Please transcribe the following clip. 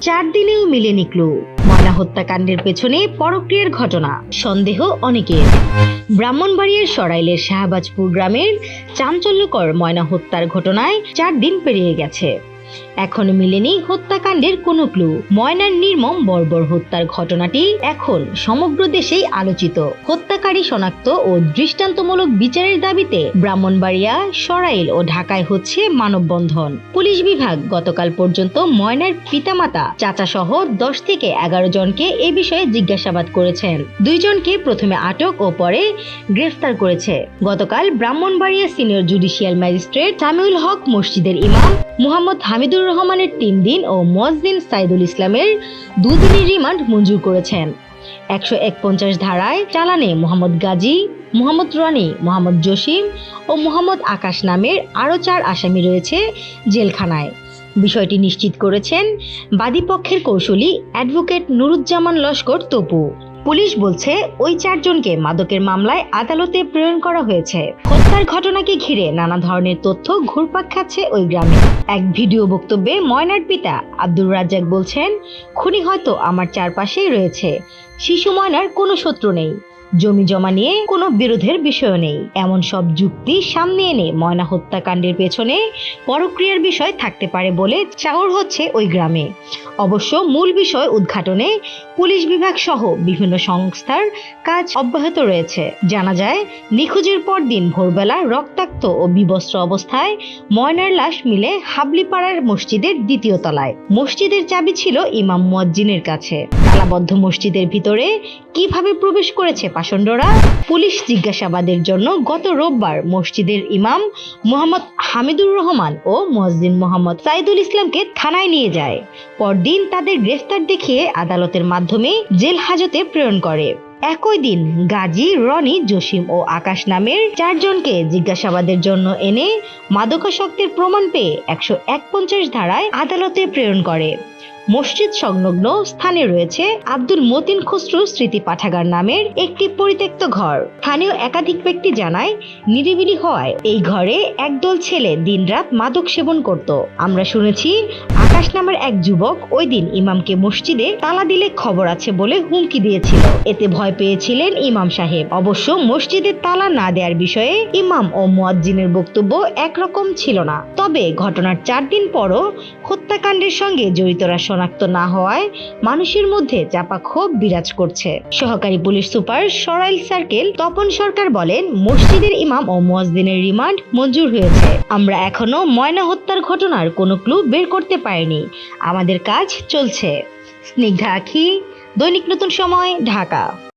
চার দিনেও মিলেনি ক্লু ময়না হত্যাকাণ্ডের পেছনে পরক্রিয়ার ঘটনা, সন্দেহ অনেকের। ব্রাহ্মণবাড়িয়ার সরাইলের শাহবাজপুর গ্রামের চাঞ্চল্যকর ময়না হত্যার ঘটনায় চার দিন পেরিয়ে গেছে। এখনও মিলেনি হত্যাকাণ্ডের কোনো ক্লু ময়নার নির্মম বর্বর হত্যার ঘটনাটি এখন সমগ্র দেশেই আলোচিত। হত্যাকারী শনাক্ত ও দৃষ্টান্তমূলক বিচারের দাবিতে ব্রাহ্মণবাড়িয়া, সরাইল ও ঢাকায় হচ্ছে মানববন্ধন। পুলিশ বিভাগ গতকাল পর্যন্ত ময়নার পিতামাতা চাচা সহ দশ থেকে এগারো জনকে এ বিষয়ে জিজ্ঞাসাবাদ করেছেন। দুইজনকে প্রথমে আটক ও পরে গ্রেফতার করেছে। গতকাল Brahmanbaria senior judicial magistrate Samiul Haque মসজিদের ইমাম মুহাম্মদ হামিদুর রহমানের তিন দিন ও মজদিন সাইদুল ইসলামের দুদিনের রিমান্ড মঞ্জুর করেছেন। একশো একপঞ্চাশ ধারায় চালানে মোহাম্মদ গাজী, মোহাম্মদ রনি, মোহাম্মদ জসিম ও মোহাম্মদ আকাশ নামের আরও চার আসামি রয়েছে জেলখানায়। বিষয়টি নিশ্চিত করেছেন বাদীপক্ষের কৌশলী অ্যাডভোকেট নুরুজ্জামান লস্কর তপু। পুলিশ বলছে, ওই চারজনকে মাদকের মামলায় আদালতে প্রেরণ করা হয়েছে। হত্যার ঘটনাকে ঘিরে নানা ধরনের তথ্য ঘুরপাক খাচ্ছে ওই গ্রামে। এক ভিডিও বক্তব্যে ময়নার পিতা আব্দুর রাজ্জাক বলছেন, খুনি হয়তো আমার চারপাশেই রয়েছে। শিশু ময়নার কোনো শত্রু নেই। জমি জমা নিয়ে কোনো বিরোধের বিষয় নেই। এমন সব যুক্তি সামনে এনে ময়না হত্যাকাণ্ডের পেছনে পরক্রিয়ার বিষয় থাকতে পারে বলে চাউর হচ্ছে ওই গ্রামে। অবশ্য মূল বিষয় উদ্ঘাটনে পুলিশ বিভাগ সহ বিভিন্ন সংস্থার কাজ অব্যাহত রয়েছে। জানা যায়, নিখোঁজের পর দিন ভোরবেলা রক্তাক্ত ও বিবস্ত্র অবস্থায় ময়নার লাশ মিলে হাবলিপাড়ার মসজিদের দ্বিতীয় তলায়। মসজিদের চাবি ছিল ইমাম মুয়াজ্জিনের কাছে। তালাবদ্ধ মসজিদের ভিতরে কীভাবে প্রবেশ করেছে পাষণ্ডরা পুলিশ জিজ্ঞাসাবাদের জন্য গত রোববার মসজিদের ইমাম মোহাম্মদ হামিদুর রহমান ও মহসদিন মোহাম্মদ সাইদুল ইসলামকে থানায় নিয়ে যায়। পরদিন তাদের গ্রেফতার দেখিয়ে আদালতের মাধ্যমে জেল হাজতে প্রেরণ করে। একই দিন গাজী, রনি, জসিম ও আকাশ নামের চারজনকে জিজ্ঞাসাবাদের জন্য এনে মাদকাসক্তের প্রমাণ পেয়ে একশো একপঞ্চাশ ধারায় আদালতে প্রেরণ করে। মসজিদ সংলগ্ন স্থানে রয়েছে আব্দুল মতিন খুসরু স্মৃতি পাঠাগার নামের একটি পরিত্যক্ত ঘর। স্থানীয় একাধিক ব্যক্তি জানায়, নিরিবিলি হওয়ায় এই ঘরে একদল ছেলে দিনরাত মাদক সেবন করত। আমরা শুনেছি আকাশ নামের এক যুবক ওই দিন ইমামকে মসজিদে তালা দিলে খবর আছে বলে হুমকি দিয়েছিল। এতে ভয় পেয়েছিলেন ইমাম সাহেব। অবশ্য মসজিদের তালা না দেওয়ার বিষয়ে ইমাম ও মুয়াজ্জিনের বক্তব্য একরকম ছিল না। তবে ঘটনার চার দিন পরও হত্যাকাণ্ডের সঙ্গে জড়িতরা শনাক্ত না হওয়ায় মানুষের মধ্যে চাপা ক্ষোভ বিরাজ করছে। সহকারী police super Sarail circle Tapan Sarkar বলেন, মসজিদের ইমাম ও মুয়াজ্জিনের রিমান্ড মঞ্জুর হয়েছে। আমরা এখনও ময়না হত্যার ঘটনার কোনো ক্লু বের করতে পারিনি। আমাদের কাজ চলছে। স্নিগ্ধা আখি দৈনিক নতুন সময় ঢাকা।